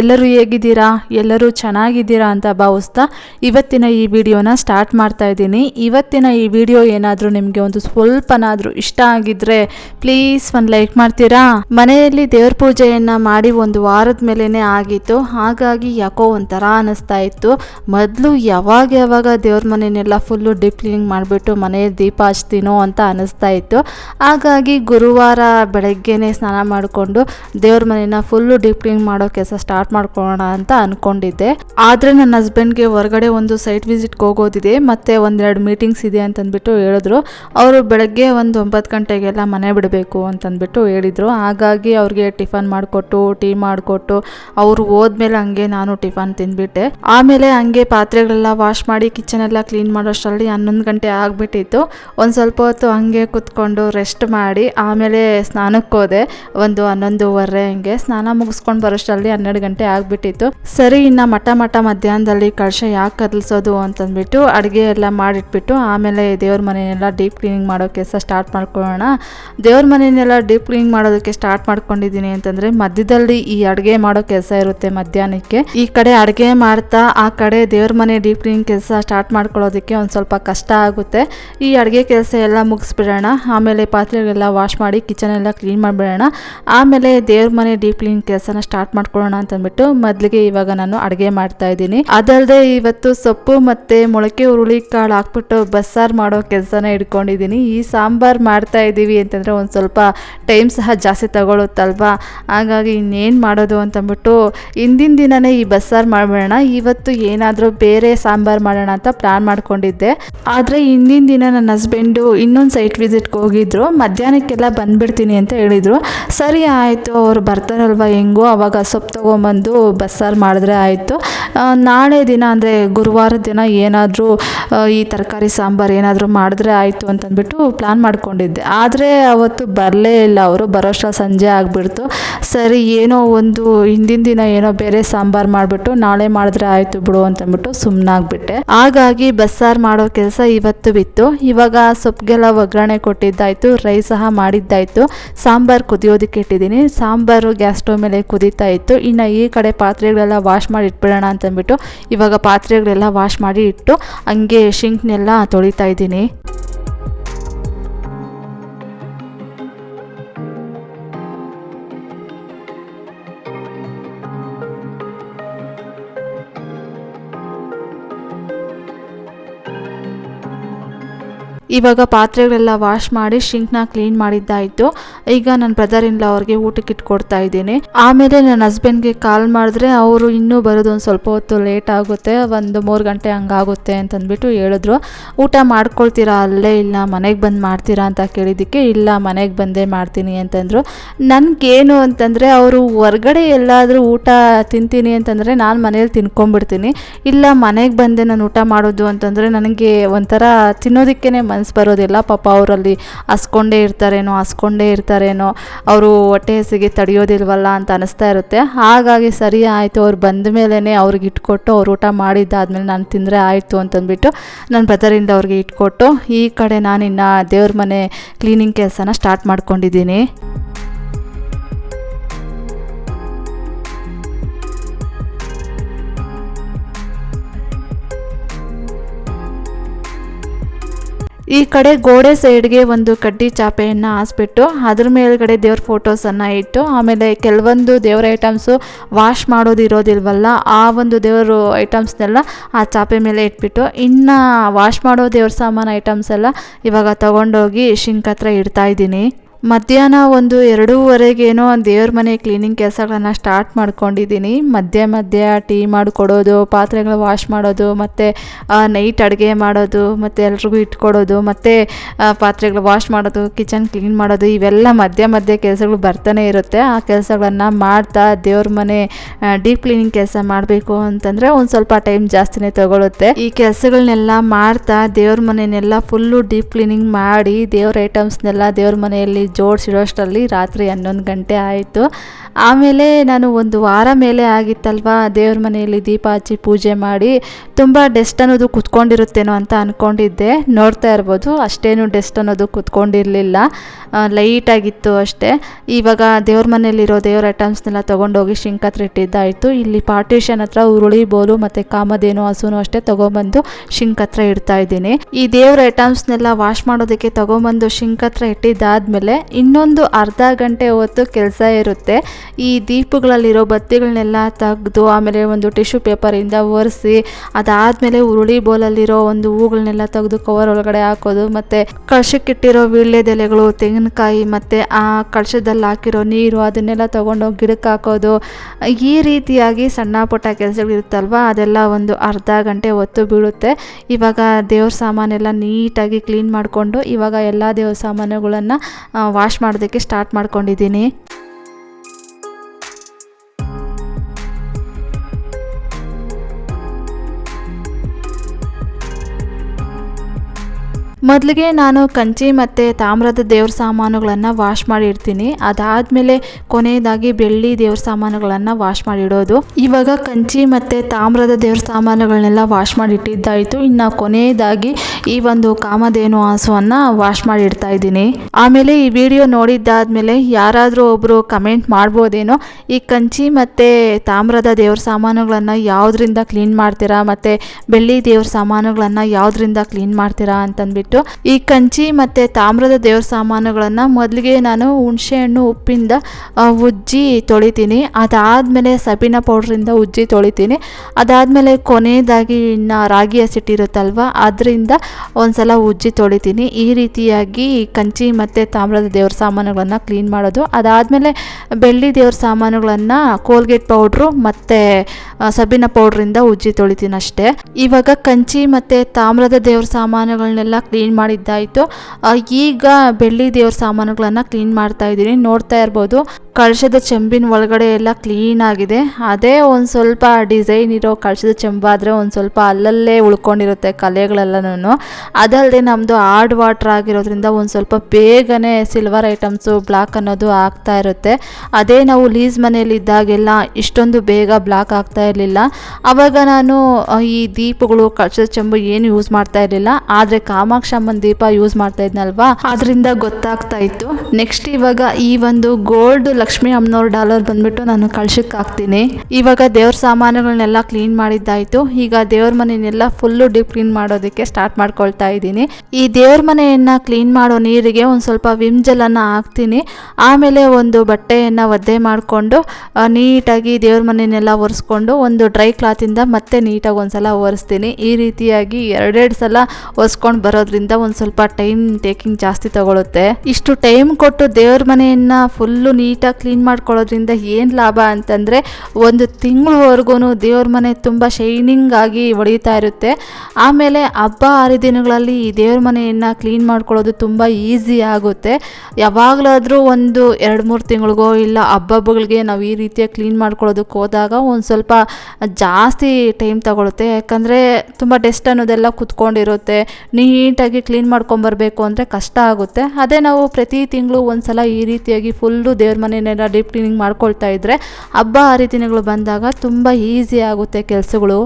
ಎಲ್ಲರೂ ಹೇಗಿದ್ದೀರಾ? ಎಲ್ಲರೂ ಚೆನ್ನಾಗಿದ್ದೀರಾ ಅಂತ ಭಾವಿಸ್ತಾ ಇವತ್ತಿನ ಈ ವಿಡಿಯೋನ ಸ್ಟಾರ್ಟ್ ಮಾಡ್ತಾ ಇದ್ದೀನಿ. ಇವತ್ತಿನ ಈ ವಿಡಿಯೋ ಏನಾದರೂ ನಿಮಗೆ ಒಂದು ಸ್ವಲ್ಪನಾದರೂ ಇಷ್ಟ ಆಗಿದ್ರೆ ಪ್ಲೀಸ್ ಒಂದು ಲೈಕ್ ಮಾಡ್ತೀರಾ? ಮನೆಯಲ್ಲಿ ದೇವ್ರ ಪೂಜೆಯನ್ನು ಮಾಡಿ ಒಂದು ವಾರದ ಮೇಲೇ ಆಗಿತ್ತು. ಹಾಗಾಗಿ ಯಾಕೋ ಒಂಥರ ಅನ್ನಿಸ್ತಾ ಇತ್ತು. ಮೊದಲು ಯಾವಾಗ ಯಾವಾಗ ದೇವ್ರ ಮನೆಯನ್ನೆಲ್ಲ ಫುಲ್ಲು ಡೀಪ್ ಕ್ಲೀನಿಂಗ್ ಮಾಡಿಬಿಟ್ಟು ಮನೆಯಲ್ಲಿ ದೀಪ ಹಚ್ತೀನೋ ಅಂತ ಅನ್ನಿಸ್ತಾ ಇತ್ತು. ಹಾಗಾಗಿ ಗುರುವಾರ ಬೆಳಗ್ಗೆನೇ ಸ್ನಾನ ಮಾಡಿಕೊಂಡು ದೇವ್ರ ಮನೆನ ಫುಲ್ಲು ಡೀಪ್ ಕ್ಲೀನಿಂಗ್ ಮಾಡೋ ಕೆಲಸ ಸ್ಟಾರ್ಟ್ ಮಾಡ್ಕೊಳ್ಳೋಣ ಅಂತ ಅನ್ಕೊಂಡಿದ್ದೆ. ಆದರೆ ನನ್ನ ಹಸ್ಬೆಂಡ್ಗೆ ಹೊರಗಡೆ ಒಂದು ಸೈಟ್ ವಿಸಿಟ್ಗೆ ಹೋಗೋದಿದೆ, ಮತ್ತೆ ಒಂದೆರಡು ಮೀಟಿಂಗ್ಸ್ ಇದೆ ಅಂತಂದ್ಬಿಟ್ಟು ಹೇಳಿದ್ರು. ಅವರು ಬೆಳಗ್ಗೆ ಒಂದು ಒಂಬತ್ತು ಗಂಟೆಗೆಲ್ಲ ಮನೆ ಬಿಡಬೇಕು ಅಂತಂದ್ಬಿಟ್ಟು ಹೇಳಿದ್ರು. ಹಾಗಾಗಿ ಅವ್ರಿಗೆ ಟಿಫನ್ ಮಾಡಿಕೊಟ್ಟು, ಟೀ ಮಾಡಿಕೊಟ್ಟು, ಅವರು ಹೋದ್ಮೇಲೆ ಹಂಗೆ ನಾನು ಟಿಫನ್ ತಿಂದ್ಬಿಟ್ಟೆ. ಆಮೇಲೆ ಹಂಗೆ ಪಾತ್ರೆಗಳೆಲ್ಲ ವಾಶ್ ಮಾಡಿ ಕಿಚನ್ ಎಲ್ಲ ಕ್ಲೀನ್ ಮಾಡೋಷ್ಟರಲ್ಲಿ ಹನ್ನೊಂದು ಗಂಟೆ ಆಗಿಬಿಟ್ಟಿತ್ತು. ಒಂದು ಸ್ವಲ್ಪ ಹೊತ್ತು ಹಂಗೆ ಕುತ್ಕೊಂಡು ರೆಸ್ಟ್ ಮಾಡಿ, ಆಮೇಲೆ ಸ್ನಾನಕ್ಕೆ ಹೋದೆ ಒಂದು ಹನ್ನೊಂದುವರೆ ಹಂಗೆ ಸ್ನಾನ ಮುಗಿಸ್ಕೊಂಡು ಬರೋಷ್ಟರಲ್ಲಿ ಹನ್ನೆರಡು ಗಂಟೆ ಆಗಿಬಿಟ್ಟಿತ್ತು. ಸರಿ, ಇನ್ನು ಮಠ ಮಠ ಮಧ್ಯಾಹ್ನದಲ್ಲಿ ಕಳಶ ಯಾಕೆ ಕದಲ್ಸೋದು ಅಂತಂದ್ಬಿಟ್ಟು ಅಡುಗೆ ಎಲ್ಲ ಮಾಡಿಟ್ಬಿಟ್ಟು ಆಮೇಲೆ ದೇವ್ರ ಮನೆಯೆಲ್ಲ ಡೀಪ್ ಕ್ಲೀನಿಂಗ್ ಮಾಡೋ ಕೆಲಸ ಸ್ಟಾರ್ಟ್ ಮಾಡ್ಕೊಳ್ಳೋಣ. ದೇವ್ರ ಮನೆಯನ್ನೆಲ್ಲ ಡೀಪ್ ಕ್ಲೀನಿಂಗ್ ಮಾಡೋದಕ್ಕೆ ಸ್ಟಾರ್ಟ್ ಮಾಡ್ಕೊಂಡಿದ್ದೀನಿ ಅಂತಂದರೆ ಮಧ್ಯದಲ್ಲಿ ಈ ಅಡುಗೆ ಮಾಡೋ ಕೆಲಸ ಇರುತ್ತೆ ಮಧ್ಯಾಹ್ನಕ್ಕೆ. ಈ ಕಡೆ ಅಡುಗೆ ಮಾಡ್ತಾ ಆ ಕಡೆ ದೇವ್ರ ಮನೆ ಡೀಪ್ ಕ್ಲೀನಿಂಗ್ ಕೆಲಸ ಸ್ಟಾರ್ಟ್ ಮಾಡ್ಕೊಳ್ಳೋದಕ್ಕೆ ಒಂದು ಸ್ವಲ್ಪ ಕಷ್ಟ ಆಗುತ್ತೆ. ಈ ಅಡುಗೆ ಕೆಲಸ ಎಲ್ಲ ಮುಗಿಸ್ಬಿಡೋಣ. ಆಮೇಲೆ ಪಾತ್ರೆಗಳೆಲ್ಲ ವಾಶ್ ಮಾಡಿ ಕಿಚನ್ ಎಲ್ಲ ಕ್ಲೀನ್ ಮಾಡಿಬಿಡೋಣ. ಆಮೇಲೆ ದೇವ್ರ ಮನೆ ಡೀಪ್ ಕ್ಲೀನಿಂಗ್ ಕೆಲಸನ ಸ್ಟಾರ್ಟ್ ಮಾಡ್ಕೊಳ್ಳೋಣ ಅಂತಂದ್ಬಿಟ್ಟು ಮೊದಲಿಗೆ ಇವಾಗ ನಾನು ಅಡುಗೆ ಮಾಡ್ತಾ ಇದ್ದೀನಿ. ಅದಲ್ಲದೆ ಇವತ್ತು ಸೊಪ್ಪು ಮತ್ತು ಮೊಳಕೆ ಹುರುಳಿ ಕಾಳು ಹಾಕ್ಬಿಟ್ಟು ಬಸ್ಸಾರು ಮಾಡೋ ಕೆಲಸನ ಇಟ್ಕೊಂಡಿದ್ದೀನಿ. ಈ ಸಾಂಬಾರು ಮಾಡ್ತಾ ಇದ್ದೀವಿ ಅಂತಂದರೆ ಒಂದು ಸ್ವಲ್ಪ ಟೈಮ್ ಸಹ ಜಾಸ್ತಿ ತಗೊಳುತ್ತಲ್ವಾ? ಹಾಗಾಗಿ ಇನ್ನೇನು ಮಾಡೋದು ಅಂತಂದ್ಬಿಟ್ಟು ಹಿಂದಿನ ದಿನನೇ ಈ ಬಸ್ಸಾರು ಮಾಡಿಬಿಡೋಣ. ಇವತ್ತು ಏನಾದರೂ ಬೇರೆ ಸಾಂಬಾರು ಮಾಡೋಣ ಅಂತ ಪ್ಲ್ಯಾನ್ ಮಾಡ್ಕೊಂಡಿದ್ದೆ. ಆದರೆ ಹಿಂದಿನ ದಿನ ನನ್ನ ಹಸ್ಬೆಂಡು ಇನ್ನೊಂದು ಸೈಟ್ ವಿಸಿಟ್ಗೆ ಹೋಗಿದ್ರು. ಮಧ್ಯಾಹ್ನಕ್ಕೆಲ್ಲ ಬಂದ್ಬಿಡ್ತೀನಿ ಅಂತ ಹೇಳಿದರು. ಸರಿ ಆಯಿತು, ಅವ್ರು ಬರ್ತಾರಲ್ವ ಹೆಂಗೋ, ಅವಾಗ ಸೊಪ್ಪು ತೊಗೊಂಬಂದು ಬಸ್ಸಾರು ಮಾಡಿದ್ರೆ ಆಯಿತು. ನಾಳೆ ದಿನ ಅಂದರೆ ಗುರುವಾರ ದಿನ ಏನಾದರೂ ಈ ತರಕಾರಿ ಸಾಂಬಾರು ಏನಾದರೂ ಮಾಡಿದ್ರೆ ಆಯಿತು ಅಂತಂದ್ಬಿಟ್ಟು ಪ್ಲ್ಯಾನ್ ಮಾಡ್ಕೊಂಡಿದ್ದೆ. ಆದರೆ ಅವತ್ತು ಬರಲೇ ಇಲ್ಲ. ಅವರು ಬರೋಷ್ಟ ಸಂಜೆ ಆಗಿಬಿಡ್ತು. ಸರಿ, ಏನೋ ಒಂದು ಹಿಂದಿನ ದಿನ ಏನೋ ಬೇರೆ ಸಾಂಬಾರು ಮಾಡಿಬಿಟ್ಟು ನಾಳೆ ಮಾಡಿದ್ರೆ ಆಯಿತು ಬಿಡು ಅಂತಂದ್ಬಿಟ್ಟು ಸುಮ್ಮನಾಗ್ಬಿಟ್ಟೆ ಹಾಗಾಗಿ ಬಸ್ಸಾರು ಮಾಡೋ ಕೆಲಸ ಇವತ್ತು ಬಿತ್ತು. ಇವಾಗ ಸೊಪ್ಪಿಗೆಲ್ಲ ಒಗ್ಗರಣೆ ಕೊಟ್ಟಿದ್ದಾಯಿತು, ರೈಸ್ ಸಹ ಮಾಡಿದ್ದಾಯಿತು. ಸಾಂಬಾರು ಕುದಿಯೋದಕ್ಕೆ ಇಟ್ಟಿದ್ದೀನಿ. ಸಾಂಬಾರು ಗ್ಯಾಸ್ ಸ್ಟವ್ ಮೇಲೆ ಕುದೀತಾ ಇತ್ತು. ಇನ್ನು ಈ ಕಡೆ ಪಾತ್ರೆಗಳೆಲ್ಲ ವಾಶ್ ಮಾಡಿ ಇಟ್ಬಿಡೋಣ ಅಂತಂದ್ಬಿಟ್ಟು ಇವಾಗ ಪಾತ್ರೆಗಳೆಲ್ಲ ವಾಶ್ ಮಾಡಿ ಇಟ್ಟು ಹಂಗೆ ಶಿಂಕ್ನೆಲ್ಲ ತೊಳಿತಾ ಇದ್ದೀನಿ. ಇವಾಗ ಪಾತ್ರೆಗಳೆಲ್ಲ ವಾಶ್ ಮಾಡಿ ಶಿಂಕ್ನ ಕ್ಲೀನ್ ಮಾಡಿದ್ದಾಯಿತು. ಈಗ ನನ್ನ ಬ್ರದರ್ ಇಲ್ಲ ಅವ್ರಿಗೆ ಊಟಕ್ಕೆ ಇಟ್ಕೊಡ್ತಾ ಇದ್ದೀನಿ. ಆಮೇಲೆ ನನ್ನ ಹಸ್ಬೆಂಡ್ಗೆ ಕಾಲ್ ಮಾಡಿದ್ರೆ ಅವರು ಇನ್ನೂ ಬರೋದು ಒಂದು ಸ್ವಲ್ಪ ಹೊತ್ತು ಲೇಟ್ ಆಗುತ್ತೆ, ಒಂದು ಮೂರು ಗಂಟೆ ಹಂಗಾಗುತ್ತೆ ಅಂತಂದ್ಬಿಟ್ಟು ಹೇಳಿದ್ರು. ಊಟ ಮಾಡ್ಕೊಳ್ತೀರಾ? ಅಲ್ಲೇ ಇಲ್ಲ, ಮನೆಗೆ ಬಂದು ಮಾಡ್ತೀರಾ ಅಂತ ಕೇಳಿದ್ದಕ್ಕೆ, ಇಲ್ಲ, ಮನೆಗೆ ಬಂದೇ ಮಾಡ್ತೀನಿ ಅಂತಂದರು. ನನಗೇನು ಅಂತಂದರೆ ಅವರು ಹೊರ್ಗಡೆ ಎಲ್ಲಾದರೂ ಊಟ ತಿಂತೀನಿ ಅಂತಂದರೆ ನಾನು ಮನೇಲಿ ತಿನ್ಕೊಂಬಿಡ್ತೀನಿ ಇಲ್ಲ, ಮನೆಗೆ ಬಂದೆ ನಾನು ಊಟ ಮಾಡೋದು ಅಂತಂದರೆ ನನಗೆ ಒಂಥರ ತಿನ್ನೋದಕ್ಕೇ ಬರೋದಿಲ್ಲ. ಪಾಪ ಅವರಲ್ಲಿ ಹಸ್ಕೊಂಡೇ ಇರ್ತಾರೇನೋ ಹಸ್ಕೊಂಡೇ ಇರ್ತಾರೇನೋ, ಅವರು ಹೊಟ್ಟೆ ಹಸಿಗೆ ತಡೆಯೋದಿಲ್ವಲ್ಲ ಅಂತ ಅನಿಸ್ತಾ ಇರುತ್ತೆ. ಹಾಗಾಗಿ ಸರಿ ಆಯಿತು, ಅವ್ರು ಬಂದ ಮೇಲೇ ಅವ್ರಿಗೆ ಇಟ್ಕೊಟ್ಟು ಅವ್ರು ಊಟ ಮಾಡಿದ್ದಾದ್ಮೇಲೆ ನಾನು ತಿಂದರೆ ಆಯಿತು ಅಂತಂದ್ಬಿಟ್ಟು ನನ್ನ ಬ್ರದರಿಂದ ಅವ್ರಿಗೆ ಇಟ್ಕೊಟ್ಟು ಈ ಕಡೆ ನಾನಿನ್ನು ದೇವ್ರ ಮನೆ ಕ್ಲೀನಿಂಗ್ ಕೆಲಸನ ಸ್ಟಾರ್ಟ್ ಮಾಡ್ಕೊಂಡಿದ್ದೀನಿ. ಈ ಕಡೆ ಗೋಡೆ ಸೈಡ್ಗೆ ಒಂದು ಕಡ್ಡಿ ಚಾಪೆಯನ್ನು ಹಾಸ್ಬಿಟ್ಟು, ಅದ್ರ ಮೇಲ್ಗಡೆ ದೇವ್ರ ಫೋಟೋಸನ್ನು ಇಟ್ಟು, ಆಮೇಲೆ ಕೆಲವೊಂದು ದೇವ್ರ ಐಟಮ್ಸು ವಾಶ್ ಮಾಡೋದು ಇರೋದಿಲ್ವಲ್ಲ ಆ ಒಂದು ದೇವರು ಐಟಮ್ಸ್ನೆಲ್ಲ ಆ ಚಾಪೆ ಮೇಲೆ ಇಟ್ಬಿಟ್ಟು, ಇನ್ನು ವಾಶ್ ಮಾಡೋ ದೇವ್ರ ಸಾಮಾನು ಐಟಮ್ಸ್ ಎಲ್ಲ ಇವಾಗ ತೊಗೊಂಡೋಗಿ ಶಿಂಕ್ ಹತ್ರ ಇಡ್ತಾ ಇದ್ದೀನಿ. ಮಧ್ಯಾಹ್ನ ಒಂದು ಎರಡೂವರೆಗೇನೋ ದೇವ್ರ ಮನೆ ಕ್ಲೀನಿಂಗ್ ಕೆಲಸಗಳನ್ನ ಸ್ಟಾರ್ಟ್ ಮಾಡ್ಕೊಂಡಿದ್ದೀನಿ ಮಧ್ಯೆ ಮಧ್ಯೆ ಟೀ ಮಾಡಿಕೊಡೋದು ಪಾತ್ರೆಗಳು ವಾಶ್ ಮಾಡೋದು, ಮತ್ತು ನೈಟ್ ಅಡುಗೆ ಮಾಡೋದು, ಮತ್ತು ಎಲ್ರಿಗೂ ಇಟ್ಕೊಡೋದು, ಮತ್ತು ಪಾತ್ರೆಗಳು ವಾಶ್ ಮಾಡೋದು ಕಿಚನ್ ಕ್ಲೀನ್ ಮಾಡೋದು, ಇವೆಲ್ಲ ಮಧ್ಯೆ ಮಧ್ಯೆ ಕೆಲಸಗಳು ಬರ್ತಾನೆ ಇರುತ್ತೆ. ಆ ಕೆಲಸಗಳನ್ನು ಮಾಡ್ತಾ ದೇವ್ರ ಮನೆ ಡೀಪ್ ಕ್ಲೀನಿಂಗ್ ಕೆಲಸ ಮಾಡಬೇಕು ಅಂತಂದರೆ ಒಂದು ಸ್ವಲ್ಪ ಟೈಮ್ ಜಾಸ್ತಿನೇ ತಗೊಳುತ್ತೆ. ಈ ಕೆಲಸಗಳನ್ನೆಲ್ಲ ಮಾಡ್ತಾ ದೇವ್ರ ಮನೆಯನ್ನೆಲ್ಲ ಫುಲ್ಲು ಡೀಪ್ ಕ್ಲೀನಿಂಗ್ ಮಾಡಿ ದೇವ್ರ ಐಟಮ್ಸ್ನೆಲ್ಲ ದೇವ್ರ ಮನೆಯಲ್ಲಿ ಜೋಡಿಸಿಡೋಷ್ಟರಲ್ಲಿ ರಾತ್ರಿ ಹನ್ನೊಂದು ಗಂಟೆ ಆಯಿತು. ಆಮೇಲೆ ನಾನು ಒಂದು ವಾರ ಮೇಲೆ ಆಗಿತ್ತಲ್ವಾ, ದೇವ್ರ ಮನೆಯಲ್ಲಿ ದೀಪ ಹಚ್ಚಿ ಪೂಜೆ ಮಾಡಿ, ತುಂಬ ಡೆಸ್ಟ್ ಅನ್ನೋದು ಕುತ್ಕೊಂಡಿರುತ್ತೇನೋ ಅಂತ ಅಂದ್ಕೊಂಡಿದ್ದೆ ನೋಡ್ತಾ ಇರ್ಬೋದು, ಅಷ್ಟೇನು ಡೆಸ್ಟ್ ಅನ್ನೋದು ಕುತ್ಕೊಂಡಿರಲಿಲ್ಲ. ಲೈಟಾಗಿತ್ತು ಅಷ್ಟೇ. ಇವಾಗ ದೇವ್ರ ಮನೆಯಲ್ಲಿರೋ ದೇವ್ರ ಐಟಮ್ಸ್ನೆಲ್ಲ ತೊಗೊಂಡೋಗಿ ಶಿಂಕ ಇಟ್ಟಿದ್ದಾಯಿತು ಇಲ್ಲಿ ಪಾರ್ಟಿಷನ್ ಹತ್ರ ಉರುಳಿ, ಬೋಲು ಮತ್ತು ಕಾಮಧೇನು, ಹಸುನು ಅಷ್ಟೇ ತೊಗೊಂಬಂದು ಶಿಂಕ್ ಹತ್ರ ಇಡ್ತಾ ಇದ್ದೀನಿ. ಈ ದೇವ್ರ ಐಟಮ್ಸ್ನೆಲ್ಲ ವಾಶ್ ಮಾಡೋದಕ್ಕೆ ತೊಗೊಂಬಂದು ಶಿಂಕ್ ಹತ್ರ ಇಟ್ಟಿದ್ದಾದ್ಮೇಲೆ ಇನ್ನೊಂದು ಅರ್ಧ ಗಂಟೆ ಹೊತ್ತು ಕೆಲಸ ಇರುತ್ತೆ. ಈ ದೀಪಗಳಲ್ಲಿರೋ ಬತ್ತಿಗಳನ್ನೆಲ್ಲ ತೆಗೆದು, ಆಮೇಲೆ ಒಂದು ಟಿಶ್ಯೂ ಪೇಪರಿಂದ ಒರೆಸಿ, ಅದಾದಮೇಲೆ ಉರುಳಿ ಬೋಲಲ್ಲಿರೋ ಒಂದು ಹೂಗಳನ್ನೆಲ್ಲ ತೆಗೆದು ಕವರ್ ಒಳಗಡೆ ಹಾಕೋದು, ಮತ್ತು ಕಳಶಕ್ಕಿಟ್ಟಿರೋ ವೀಳ್ಯದೆಲೆಗಳು ತೆಂಗಿನಕಾಯಿ, ಮತ್ತು ಆ ಕಳಶದಲ್ಲಿ ಹಾಕಿರೋ ನೀರು ಅದನ್ನೆಲ್ಲ ತೊಗೊಂಡು ಗಿಡಕ್ಕೆ ಹಾಕೋದು. ಈ ರೀತಿಯಾಗಿ ಸಣ್ಣ ಪುಟ್ಟ ಕೆಲಸಗಳಿರುತ್ತಲ್ವ? ಅದೆಲ್ಲ ಒಂದು ಅರ್ಧ ಗಂಟೆ ಹೊತ್ತು ಬೀಳುತ್ತೆ. ಇವಾಗ ದೇವ್ರ ಸಾಮಾನೆಲ್ಲ ನೀಟಾಗಿ ಕ್ಲೀನ್ ಮಾಡಿಕೊಂಡು, ಇವಾಗ ಎಲ್ಲ ದೇವ್ರ ಸಾಮಾನುಗಳನ್ನು ವಾಶ್ ಮಾಡೋದಕ್ಕೆ ಸ್ಟಾರ್ಟ್ ಮಾಡ್ಕೊಂಡಿದ್ದೀನಿ. ಮೊದಲಿಗೆ ನಾನು ಕಂಚಿ ಮತ್ತು ತಾಮ್ರದ ದೇವ್ರ ಸಾಮಾನುಗಳನ್ನು ವಾಶ್ ಮಾಡಿ ಇಡ್ತೀನಿ. ಅದಾದಮೇಲೆ ಕೊನೆಯದಾಗಿ ಬೆಳ್ಳಿ ದೇವ್ರ ಸಾಮಾನುಗಳನ್ನು ವಾಶ್ ಮಾಡಿ ಇಡೋದು. ಇವಾಗ ಕಂಚಿ ಮತ್ತು ತಾಮ್ರದ ದೇವ್ರ ಸಾಮಾನುಗಳನ್ನೆಲ್ಲ ವಾಶ್ ಮಾಡಿ ಇಟ್ಟಿದ್ದಾಯಿತು. ಇನ್ನು ಕೊನೆಯದಾಗಿ ಈ ಒಂದು ಕಾಮಧೇನು ಹಾಸುವನ್ನು ವಾಶ್ ಮಾಡಿ ಇಡ್ತಾ ಇದ್ದೀನಿ. ಆಮೇಲೆ ಈ ವಿಡಿಯೋ ನೋಡಿದ್ದಾದ್ಮೇಲೆ ಯಾರಾದರೂ ಒಬ್ಬರು ಕಮೆಂಟ್ ಮಾಡ್ಬೋದೇನೋ, ಈ ಕಂಚಿ ಮತ್ತು ತಾಮ್ರದ ದೇವ್ರ ಸಾಮಾನುಗಳನ್ನು ಯಾವುದರಿಂದ ಕ್ಲೀನ್ ಮಾಡ್ತೀರಾ ಮತ್ತು ಬೆಳ್ಳಿ ದೇವ್ರ ಸಾಮಾನುಗಳನ್ನು ಯಾವುದರಿಂದ ಕ್ಲೀನ್ ಮಾಡ್ತೀರಾ ಅಂತಂದ್ಬಿಟ್ಟು ಈ ಕಂಚಿ ಮತ್ತು ತಾಮ್ರದ ದೇವ್ರ ಸಾಮಾನುಗಳನ್ನು ಮೊದಲಿಗೆ ನಾನು ಹುಣಸೆಹಣ್ಣು ಉಪ್ಪಿಂದ ಉಜ್ಜಿ ತೊಳಿತೀನಿ. ಅದಾದಮೇಲೆ ಸಬೀನ ಪೌಡ್ರಿಂದ ಉಜ್ಜಿ ತೊಳಿತೀನಿ. ಅದಾದಮೇಲೆ ಕೊನೆಯದಾಗಿ ಇನ್ನು ರಾಗಿ ಹಸಿಟ್ಟಿರುತ್ತಲ್ವ, ಅದರಿಂದ ಒಂದ್ಸಲ ಉಜ್ಜಿ ತೊಳಿತೀನಿ. ಈ ರೀತಿಯಾಗಿ ಕಂಚಿ ಮತ್ತು ತಾಮ್ರದ ದೇವ್ರ ಸಾಮಾನುಗಳನ್ನು ಕ್ಲೀನ್ ಮಾಡೋದು. ಅದಾದಮೇಲೆ ಬೆಳ್ಳಿ ದೇವ್ರ ಸಾಮಾನುಗಳನ್ನು ಕೋಲ್ಗೇಟ್ ಪೌಡ್ರು ಮತ್ತು ಸಬೀನ ಪೌಡ್ರಿಂದ ಉಜ್ಜಿ ತೊಳಿತೀನಿ ಅಷ್ಟೇ ಇವಾಗ ಕಂಚಿ ಮತ್ತು ತಾಮ್ರದ ದೇವ್ರ ಸಾಮಾನುಗಳನ್ನೆಲ್ಲ ಕ್ಲೀನ್ ಮಾಡಿದ್ದಾಯಿತು. ಈಗ ಬೆಳ್ಳಿ ದೇವ್ರ ಸಾಮಾನುಗಳನ್ನು ಕ್ಲೀನ್ ಮಾಡ್ತಾ ಇದ್ದೀನಿ. ನೋಡ್ತಾ ಇರ್ಬೋದು. ಕಳಶದ ಚೆಂಬಿನ ಒಳಗಡೆ ಎಲ್ಲ ಕ್ಲೀನ್ ಆಗಿದೆ. ಅದೇ ಒಂದು ಸ್ವಲ್ಪ ಡಿಸೈನ್ ಇರೋ ಕಳಶದ ಚೆಂಬಾದರೆ ಒಂದು ಸ್ವಲ್ಪ ಅಲ್ಲಲ್ಲೇ ಉಳ್ಕೊಂಡಿರುತ್ತೆ ಕಲೆಗಳೆಲ್ಲನೂ ಅದಲ್ಲದೆ ನಮ್ಮದು ಹಾರ್ಡ್ ವಾಟ್ರ್ ಆಗಿರೋದ್ರಿಂದ ಒಂದು ಸ್ವಲ್ಪ ಬೇಗನೆ ಸಿಲ್ವರ್ ಐಟಮ್ಸು ಬ್ಲಾಕ್ ಅನ್ನೋದು ಆಗ್ತಾ ಇರುತ್ತೆ. ಅದೇ ನಾವು ಲೀಸ್ ಮನೆಯಲ್ಲಿದ್ದಾಗೆಲ್ಲ ಇಷ್ಟೊಂದು ಬೇಗ ಬ್ಲಾಕ್ ಆಗ್ತಾ ಇರಲಿಲ್ಲ. ಆವಾಗ ನಾನು ಈ ದೀಪಗಳು, ಕಳಶದ ಚೆಂಬು ಏನು ಯೂಸ್ ಮಾಡ್ತಾ ಇರಲಿಲ್ಲ. ಆದರೆ ಕಾಮಾಕ್ಷಮ್ಮನ ದೀಪ ಯೂಸ್ ಮಾಡ್ತಾ ಇದ್ನಲ್ವಾ? ಅದರಿಂದ ಗೊತ್ತಾಗ್ತಾ ಇತ್ತು. ನೆಕ್ಸ್ಟ್ ಇವಾಗ ಈ ಒಂದು ಗೋಲ್ಡ್ ಲಕ್ಷ್ಮಿ ಅಮ್ಮನವ್ರ ಡಾಲರ್ ಬಂದ್ಬಿಟ್ಟು ನಾನು ಕಳ್ಸಕ್ಕೆ ಹಾಕ್ತೀನಿ. ಇವಾಗ ದೇವ್ರ ಸಾಮಾನುಗಳನ್ನೆಲ್ಲ ಕ್ಲೀನ್ ಮಾಡಿದ್ದಾಯ್ತು. ಈಗ ದೇವ್ರ ಮನೆಯನ್ನೆಲ್ಲ ಫುಲ್ಲು ಡೀಪ್ ಕ್ಲೀನ್ ಮಾಡೋದಕ್ಕೆ ಸ್ಟಾರ್ಟ್ ಮಾಡ್ಕೊಳ್ತಾ ಇದ್ದೀನಿ. ಈ ದೇವ್ರ ಮನೆಯನ್ನ ಕ್ಲೀನ್ ಮಾಡೋ ನೀರಿಗೆ ಒಂದು ಸ್ವಲ್ಪ ವಿಮ್ ಜೆಲ್ಲನ್ನು ಹಾಕ್ತೀನಿ. ಆಮೇಲೆ ಒಂದು ಬಟ್ಟೆಯನ್ನು ಒದ್ದೆ ಮಾಡಿಕೊಂಡು ನೀಟಾಗಿ ದೇವ್ರ ಮನೆಯನ್ನೆಲ್ಲ ಒರೆಸ್ಕೊಂಡು ಒಂದು ಡ್ರೈ ಕ್ಲಾತಿಂದ ಮತ್ತೆ ನೀಟಾಗಿ ಒಂದ್ಸಲ ಒರೆಸ್ತೀನಿ. ಈ ರೀತಿಯಾಗಿ ಎರಡೆರಡು ಸಲ ಒರೆಸ್ಕೊಂಡು ಬರೋದ್ರಿಂದ ಒಂದು ಸ್ವಲ್ಪ ಟೈಮ್ ಟೇಕಿಂಗ್ ಜಾಸ್ತಿ ತಗೊಳುತ್ತೆ. ಇಷ್ಟು ಟೈಮ್ ಕೊಟ್ಟು ದೇವ್ರ ಮನೆಯನ್ನ ಫುಲ್ಲು ನೀಟಾಗಿ ಕ್ಲೀನ್ ಮಾಡ್ಕೊಳ್ಳೋದ್ರಿಂದ ಏನು ಲಾಭ ಅಂತಂದರೆ ಒಂದು ತಿಂಗಳವರೆಗೂ ದೇವ್ರ ಮನೆ ತುಂಬ ಶೈನಿಂಗ್ ಆಗಿ ಹೊಡಿತಾ ಇರುತ್ತೆ. ಆಮೇಲೆ ಹಬ್ಬ ಹರಿದಿನಗಳಲ್ಲಿ ಈ ದೇವ್ರ ಮನೆಯನ್ನು ಕ್ಲೀನ್ ಮಾಡ್ಕೊಳ್ಳೋದು ತುಂಬ ಈಸಿ ಆಗುತ್ತೆ. ಯಾವಾಗಲಾದರೂ ಒಂದು ಎರಡು ಮೂರು ತಿಂಗಳಿಗೋ ಇಲ್ಲ ಹಬ್ಬಗಳಿಗೆ ನಾವು ಈ ರೀತಿಯಾಗಿ ಕ್ಲೀನ್ ಮಾಡ್ಕೊಳ್ಳೋದಕ್ಕೆ ಹೋದಾಗ ಒಂದು ಸ್ವಲ್ಪ ಜಾಸ್ತಿ ಟೈಮ್ ತಗೊಳುತ್ತೆ. ಯಾಕಂದರೆ ತುಂಬ ಡೆಸ್ಟ್ ಅನ್ನೋದೆಲ್ಲ ಕುತ್ಕೊಂಡಿರುತ್ತೆ. ನೀಟಾಗಿ ಕ್ಲೀನ್ ಮಾಡ್ಕೊಂಬರ್ಬೇಕು ಅಂದರೆ ಕಷ್ಟ ಆಗುತ್ತೆ. ಅದೇ ನಾವು ಪ್ರತಿ ತಿಂಗಳು ಒಂದು ಸಲ ಈ ರೀತಿಯಾಗಿ ಫುಲ್ಲು ದೇವ್ರ ಮನೆಯನ್ನೆಲ್ಲ ಡೀಪ್ ಕ್ಲೀನಿಂಗ್ ಮಾಡ್ಕೊಳ್ತಾ ಇದ್ದರೆ ಹಬ್ಬ ಹರಿದಿನಗಳು ಬಂದಾಗ ತುಂಬ ಈಸಿ ಆಗುತ್ತೆ ಕೆಲಸಗಳು.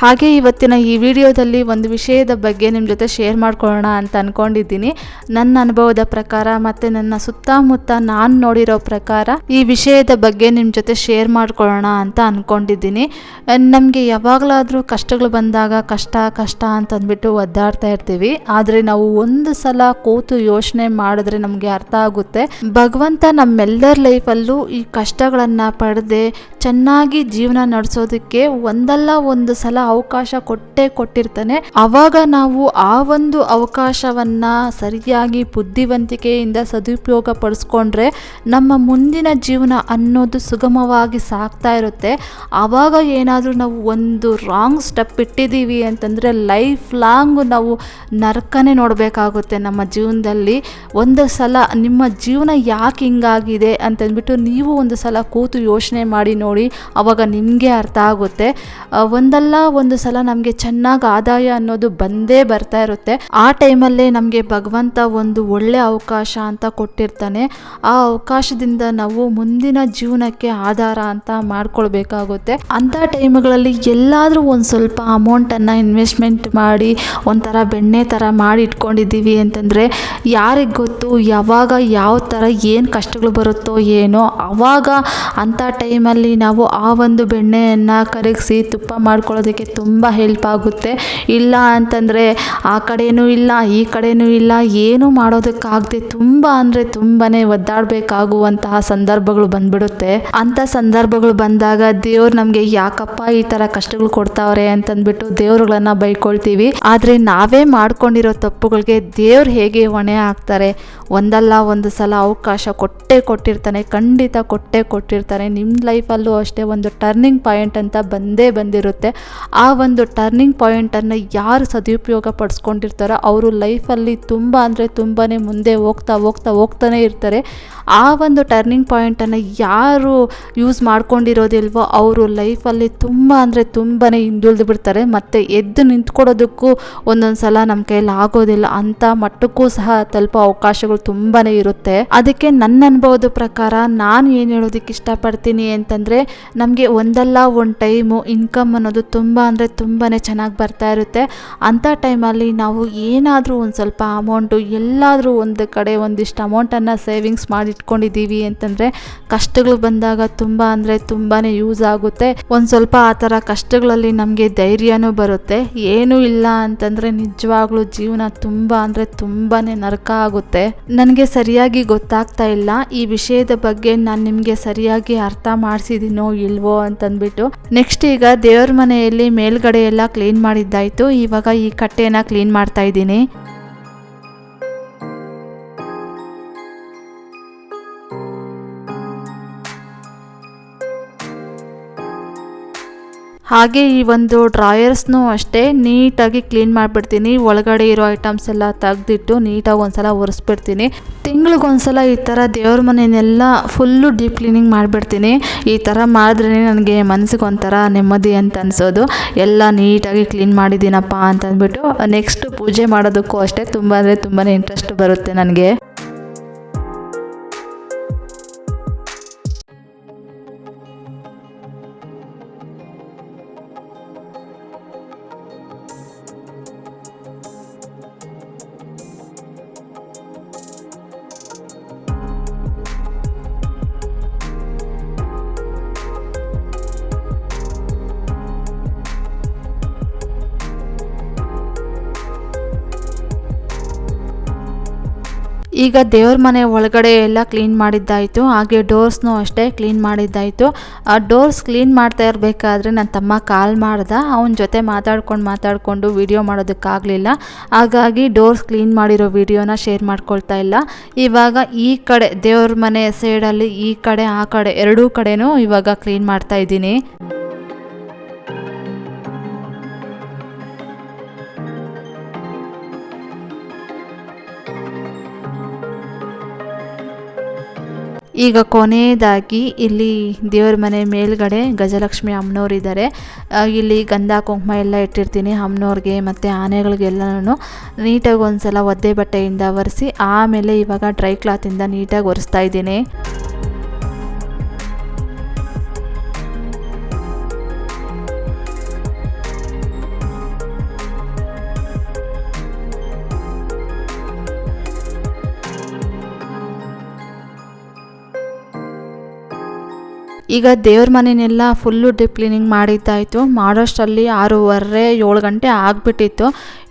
ಹಾಗೆ ಇವತ್ತಿನ ಈ ವಿಡಿಯೋದಲ್ಲಿ ಒಂದು ವಿಷಯದ ಬಗ್ಗೆ ನಿಮ್ಮ ಜೊತೆ ಶೇರ್ ಮಾಡ್ಕೊಳ್ಳೋಣ ಅಂತ ಅಂದ್ಕೊಂಡಿದ್ದೀನಿ ನನ್ನ ಅನುಭವದ ಪ್ರಕಾರ ಮತ್ತು ನನ್ನ ಸುತ್ತಮುತ್ತ ನಾನು ನೋಡಿರೋ ಪ್ರಕಾರ ಈ ವಿಷಯದ ಬಗ್ಗೆ ನಿಮ್ಮ ಜೊತೆ ಶೇರ್ ಮಾಡ್ಕೊಳ್ಳೋಣ ಅಂತ ಅಂದ್ಕೊಂಡಿದ್ದೀನಿ ನಮಗೆ ಯಾವಾಗಲಾದರೂ ಕಷ್ಟಗಳು ಬಂದಾಗ ಕಷ್ಟ ಕಷ್ಟ ಅಂತಂದ್ಬಿಟ್ಟು ಒದ್ದಾಡ್ತಾ ಇರ್ತೀವಿ. ಆದರೆ ನಾವು ಒಂದು ಸಲ ಕೂತು ಯೋಚನೆ ಮಾಡಿದ್ರೆ ನಮಗೆ ಅರ್ಥ ಆಗುತ್ತೆ. ಭಗವಂತ ನಮ್ಮೆಲ್ಲರ ಲೈಫಲ್ಲೂ ಈ ಕಷ್ಟಗಳನ್ನು ಪಡೆದೇ ಚೆನ್ನಾಗಿ ಜೀವನ ನಡೆಸೋದಕ್ಕೆ ಒಂದಲ್ಲ ಒಂದು ಸಲ ಅವಕಾಶ ಕೊಟ್ಟೇ ಕೊಟ್ಟಿರ್ತಾನೆ. ಅವಾಗ ನಾವು ಆ ಒಂದು ಅವಕಾಶವನ್ನ ಸರಿಯಾಗಿ ಬುದ್ಧಿವಂತಿಕೆಯಿಂದ ಸದುಪಯೋಗ ಪಡಿಸ್ಕೊಂಡ್ರೆ ನಮ್ಮ ಮುಂದಿನ ಜೀವನ ಅನ್ನೋದು ಸುಗಮವಾಗಿ ಸಾಗ್ತಾ ಇರುತ್ತೆ. ಆವಾಗ ಏನಾದರೂ ನಾವು ಒಂದು ರಾಂಗ್ ಸ್ಟೆಪ್ ಇಟ್ಟಿದ್ದೀವಿ ಅಂತಂದರೆ ಲೈಫ್ ಲಾಂಗ್ ನಾವು ನರಕನೇ ನೋಡಬೇಕಾಗುತ್ತೆ ನಮ್ಮ ಜೀವನದಲ್ಲಿ. ಒಂದು ಸಲ ನಿಮ್ಮ ಜೀವನ ಯಾಕೆ ಹಿಂಗಾಗಿದೆ ಅಂತಂದ್ಬಿಟ್ಟು ನೀವು ಒಂದು ಸಲ ಕೂತು ಯೋಚನೆ ಮಾಡಿ ನೋಡಿ, ಅವಾಗ ನಿಮಗೆ ಅರ್ಥ ಆಗುತ್ತೆ. ಒಂದಲ್ಲ ಒಂದು ಸಲ ನಮಗೆ ಚೆನ್ನಾಗಿ ಆದಾಯ ಅನ್ನೋದು ಬಂದೇ ಬರ್ತಾ ಇರುತ್ತೆ. ಆ ಟೈಮಲ್ಲೇ ನಮಗೆ ಭಗವಂತ ಒಂದು ಒಳ್ಳೆ ಅವಕಾಶ ಅಂತ ಕೊಟ್ಟಿರ್ತಾನೆ. ಆ ಅವಕಾಶದಿಂದ ನಾವು ಮುಂದಿನ ಜೀವನಕ್ಕೆ ಆಧಾರ ಅಂತ ಮಾಡ್ಕೊಳ್ಬೇಕಾಗುತ್ತೆ. ಅಂಥ ಟೈಮ್ಗಳಲ್ಲಿ ಎಲ್ಲಾದರೂ ಒಂದು ಸ್ವಲ್ಪ ಅಮೌಂಟನ್ನು ಇನ್ವೆಸ್ಟ್ಮೆಂಟ್ ಮಾಡಿ, ಒಂಥರ ಬೆಣ್ಣೆ ಥರ ಮಾಡಿ ಇಟ್ಕೊಂಡಿದ್ದೀವಿ ಅಂತಂದರೆ ಯಾರಿಗೆ ಗೊತ್ತು, ಯಾವಾಗ ಯಾವ ಥರ ಏನು ಕಷ್ಟಗಳು ಬರುತ್ತೋ ಏನೋ ಆವಾಗ ಅಂಥ ಟೈಮಲ್ಲಿ ನಾವು ಆ ಒಂದು ಬೆಣ್ಣೆಯನ್ನು ಕರಗಿಸಿ ತುಪ್ಪ ಮಾಡ್ಕೊಳ್ಳೋದಕ್ಕೆ ತುಂಬ ಹೆಲ್ಪ್ ಆಗುತ್ತೆ. ಇಲ್ಲ ಅಂತಂದರೆ ಆ ಕಡೆಯೂ ಇಲ್ಲ, ಈ ಕಡೆಯೂ ಇಲ್ಲ, ಏನೂ ಮಾಡೋದಕ್ಕಾಗದೆ ತುಂಬ ಅಂದರೆ ತುಂಬಾ ಒದ್ದಾಡಬೇಕಾಗುವಂತಹ ಸಂದರ್ಭಗಳು ಬಂದ್ಬಿಡುತ್ತೆ. ಅಂಥ ಸಂದರ್ಭಗಳು ಬಂದಾಗ ದೇವ್ರು ನಮಗೆ, ಯಾಕಪ್ಪ ಈ ಥರ ಕಷ್ಟಗಳು ಕೊಡ್ತಾವ್ರೆ? ಅಂತಂದ್ಬಿಟ್ಟು ದೇವ್ರುಗಳನ್ನು ಬೈಕೊಳ್ತೀವಿ. ಆದರೆ ನಾವೇ ಮಾಡ್ಕೊಂಡಿರೋ ತಪ್ಪುಗಳಿಗೆ ದೇವ್ರು ಹೇಗೆ ಹೊಣೆ ಹಾಕ್ತಾರೆ? ಒಂದಲ್ಲ ಒಂದು ಸಲ ಅವಕಾಶ ಕೊಟ್ಟೆ ಕೊಟ್ಟಿರ್ತಾನೆ, ಖಂಡಿತ ಕೊಟ್ಟೆ ಕೊಟ್ಟಿರ್ತಾನೆ. ನಿಮ್ಮ ಲೈಫಲ್ಲೂ ಅಷ್ಟೇ ಒಂದು ಟರ್ನಿಂಗ್ ಪಾಯಿಂಟ್ ಅಂತ ಬಂದೇ ಬಂದಿರುತ್ತೆ. ಆ ಒಂದು ಟರ್ನಿಂಗ್ ಪಾಯಿಂಟನ್ನು ಯಾರು ಸದುಪಯೋಗ ಪಡಿಸ್ಕೊಂಡಿರ್ತಾರೋ ಅವರು ಲೈಫಲ್ಲಿ ತುಂಬ ಅಂದರೆ ತುಂಬಾ ಮುಂದೆ ಹೋಗ್ತಾ ಹೋಗ್ತಾ ಹೋಗ್ತಾನೆ ಇರ್ತಾರೆ. ಆ ಒಂದು ಟರ್ನಿಂಗ್ ಪಾಯಿಂಟನ್ನು ಯಾರು ಯೂಸ್ ಮಾಡ್ಕೊಂಡಿರೋದಿಲ್ವೋ ಅವರು ಲೈಫಲ್ಲಿ ತುಂಬ ಅಂದರೆ ತುಂಬಾ ಹಿಂದುಳಿದು ಬಿಡ್ತಾರೆ. ಮತ್ತು ಎದ್ದು ನಿಂತ್ಕೊಡೋದಕ್ಕೂ ಒಂದೊಂದು ಸಲ ನಮ್ಮ ಕೈಯಲ್ಲಿ ಆಗೋದಿಲ್ಲ ಅಂಥ ಮಟ್ಟಕ್ಕೂ ಸಹ ತಲುಪೋ ಅವಕಾಶಗಳು ತುಂಬಾ ಇರುತ್ತೆ. ಅದಕ್ಕೆ ನನ್ನ ಅನುಭವದ ಪ್ರಕಾರ ನಾನು ಏನು ಹೇಳೋದಕ್ಕೆ ಇಷ್ಟಪಡ್ತೀನಿ ಅಂತಂದರೆ, ನಮಗೆ ಒಂದಲ್ಲ ಒಂದು ಟೈಮು ಇನ್ಕಮ್ ಅನ್ನೋದು ತುಂಬ ಅಂದರೆ ತುಂಬಾ ಚೆನ್ನಾಗಿ ಬರ್ತಾ ಇರುತ್ತೆ. ಅಂಥ ಟೈಮಲ್ಲಿ ನಾವು ಏನಾದರೂ ಒಂದು ಸ್ವಲ್ಪ ಅಮೌಂಟು ಎಲ್ಲಾದರೂ ಒಂದು ಕಡೆ ಒಂದಿಷ್ಟು ಅಮೌಂಟನ್ನು ಸೇವಿಂಗ್ಸ್ ಮಾಡಿ ಇಟ್ಕೊಂಡಿದ್ದೀವಿ ಅಂತಂದರೆ ಕಷ್ಟಗಳು ಬಂದಾಗ ತುಂಬ ಅಂದರೆ ತುಂಬಾ ಯೂಸ್ ಆಗುತ್ತೆ. ಒಂದು ಸ್ವಲ್ಪ ಆ ಥರ ಕಷ್ಟಗಳಲ್ಲಿ ನಮಗೆ ಧೈರ್ಯನೂ ಬರುತ್ತೆ. ಏನೂ ಇಲ್ಲ ಅಂತಂದರೆ ನಿಜವಾಗ್ಲೂ ಜೀವನ ತುಂಬ ಅಂದರೆ ತುಂಬಾ ನರಕ ಆಗುತ್ತೆ. ನನಗೆ ಸರಿಯಾಗಿ ಗೊತ್ತಾಗ್ತಾ ಇಲ್ಲ. ಈ ವಿಷಯದ ಬಗ್ಗೆ ನಾನು ನಿಮಗೆ ಸರಿಯಾಗಿ ಅರ್ಥ ಮಾಡಿಸಿದ್ದೀನೋ ಇಲ್ವೋ ಅಂತಂದ್ಬಿಟ್ಟು. ನೆಕ್ಸ್ಟ್ ಈಗ ದೇವ್ರ ಮನೆಯಲ್ಲಿ ಮೇಲ್ಗಡೆ ಎಲ್ಲ ಕ್ಲೀನ್ ಮಾಡಿದ್ದಾಯ್ತು. ಇವಾಗ ಈ ಕಟ್ಟೆಯನ್ನು ಕ್ಲೀನ್ ಮಾಡ್ತಾ ಇದ್ದೀನಿ. ಹಾಗೆ ಈ ಒಂದು ಡ್ರಾಯರ್ಸ್ನೂ ಅಷ್ಟೇ ನೀಟಾಗಿ ಕ್ಲೀನ್ ಮಾಡಿಬಿಡ್ತೀನಿ. ಒಳಗಡೆ ಇರೋ ಐಟಮ್ಸ್ ಎಲ್ಲ ತೆಗೆದಿಟ್ಟು ನೀಟಾಗಿ ಒಂದ್ಸಲ ಒರೆಸ್ಬಿಡ್ತೀನಿ. ತಿಂಗಳಿಗೊಂದ್ಸಲ ಈ ಥರ ದೇವ್ರ ಮನೆಯನ್ನೆಲ್ಲ ಫುಲ್ಲು ಡೀಪ್ ಕ್ಲೀನಿಂಗ್ ಮಾಡಿಬಿಡ್ತೀನಿ. ಈ ಥರ ಮಾಡಿದ್ರೇ ನನಗೆ ಮನಸ್ಸಿಗೆ ಒಂಥರ ನೆಮ್ಮದಿ ಅಂತ ಅನಿಸೋದು. ಎಲ್ಲ ನೀಟಾಗಿ ಕ್ಲೀನ್ ಮಾಡಿದ್ದೀನಪ್ಪ ಅಂತಂದ್ಬಿಟ್ಟು ನೆಕ್ಸ್ಟ್ ಪೂಜೆ ಮಾಡೋದಕ್ಕೂ ಅಷ್ಟೇ ತುಂಬ ಅಂದರೆ ತುಂಬಾ ಇಂಟ್ರೆಸ್ಟ್ ಬರುತ್ತೆ ನನಗೆ. ಈಗ ದೇವ್ರ ಮನೆ ಒಳಗಡೆ ಎಲ್ಲ ಕ್ಲೀನ್ ಮಾಡಿದ್ದಾಯಿತು, ಹಾಗೆ ಡೋರ್ಸ್ನೂ ಅಷ್ಟೇ ಕ್ಲೀನ್ ಮಾಡಿದ್ದಾಯಿತು. ಆ ಡೋರ್ಸ್ ಕ್ಲೀನ್ ಮಾಡ್ತಾ ಇರಬೇಕಾದ್ರೆ ನನ್ನ ತಮ್ಮ ಕಾಲ್ ಮಾಡ್ದ, ಅವನ ಜೊತೆ ಮಾತಾಡ್ಕೊಂಡು ಮಾತಾಡಿಕೊಂಡು ವಿಡಿಯೋ ಮಾಡೋದಕ್ಕಾಗಲಿಲ್ಲ. ಹಾಗಾಗಿ ಡೋರ್ಸ್ ಕ್ಲೀನ್ ಮಾಡಿರೋ ವಿಡಿಯೋನ ಶೇರ್ ಮಾಡ್ಕೊಳ್ತಾ ಇಲ್ಲ. ಇವಾಗ ಈ ಕಡೆ, ದೇವ್ರ ಮನೆ ಸೈಡಲ್ಲಿ ಈ ಕಡೆ, ಆ ಕಡೆ ಎರಡೂ ಕಡೆನೂ ಇವಾಗ ಕ್ಲೀನ್ ಮಾಡ್ತಾ ಇದ್ದೀನಿ. ಈಗ ಕೊನೆಯದಾಗಿ ಇಲ್ಲಿ ದೇವ್ರ ಮನೆ ಮೇಲ್ಗಡೆ ಗಜಲಕ್ಷ್ಮಿ ಅಮ್ಮನವ್ರು ಇದ್ದಾರೆ. ಇಲ್ಲಿ ಗಂಧ, ಕುಂಕುಮ ಎಲ್ಲ ಇಟ್ಟಿರ್ತೀನಿ ಅಮ್ಮನವ್ರಿಗೆ ಮತ್ತು ಆನೆಗಳಿಗೆಲ್ಲನೂ. ನೀಟಾಗಿ ಒಂದು ಸಲ ಒದ್ದೆ ಬಟ್ಟೆಯಿಂದ ಒರೆಸಿ ಆಮೇಲೆ ಇವಾಗ ಡ್ರೈ ಕ್ಲಾತಿಂದ ನೀಟಾಗಿ ಒರೆಸ್ತಾ ಇದ್ದೀನಿ. ಈಗ ದೇವ್ರ ಮನೆಯೆಲ್ಲ ಫುಲ್ಲು ಡಿಪ್ ಕ್ಲೀನಿಂಗ್ ಮಾಡಿದ್ದಾಯಿತು. ಮಾಡೋಷ್ಟರಲ್ಲಿ ಆರೂವರೆ, ಏಳು ಗಂಟೆ ಆಗಿಬಿಟ್ಟಿತ್ತು.